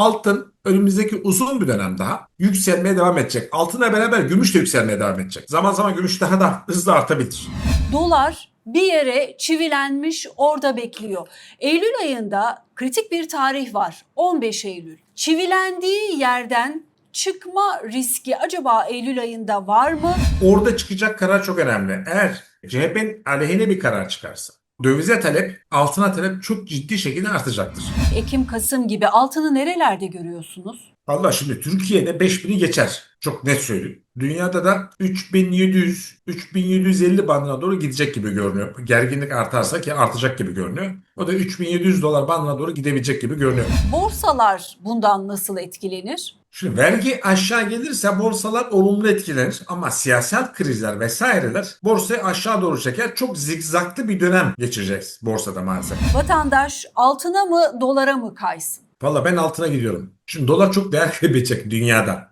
altın önümüzdeki uzun bir dönem daha yükselmeye devam edecek. Altınla beraber gümüş de yükselmeye devam edecek. Zaman zaman gümüş daha da hızlı artabilir. Dolar bir yere çivilenmiş orada bekliyor. Eylül ayında kritik bir tarih var. 15 Eylül. Çivilendiği yerden çıkma riski acaba Eylül ayında var mı? Orada çıkacak karar çok önemli. Eğer CHP'nin aleyhine bir karar çıkarsa dövize talep, altına talep çok ciddi şekilde artacaktır. Ekim, Kasım gibi altını nerelerde görüyorsunuz? Allah şimdi Türkiye'de 5000'i geçer. Çok net söyleyeyim. Dünyada da 3700 3750 bandına doğru gidecek gibi görünüyor. Gerginlik artarsa ki artacak gibi görünüyor. O da 3700 dolar bandına doğru gidebilecek gibi görünüyor. Borsalar bundan nasıl etkilenir? Şimdi vergi aşağı gelirse borsalar olumlu etkilenir ama siyasal krizler vesaireler borsayı aşağı doğru çeker. Çok zigzaklı bir dönem geçireceğiz borsada maalesef. Vatandaş altına mı dolara mı kaysın? Valla ben altına gidiyorum. Şimdi dolar çok değer kaybedecek dünyada.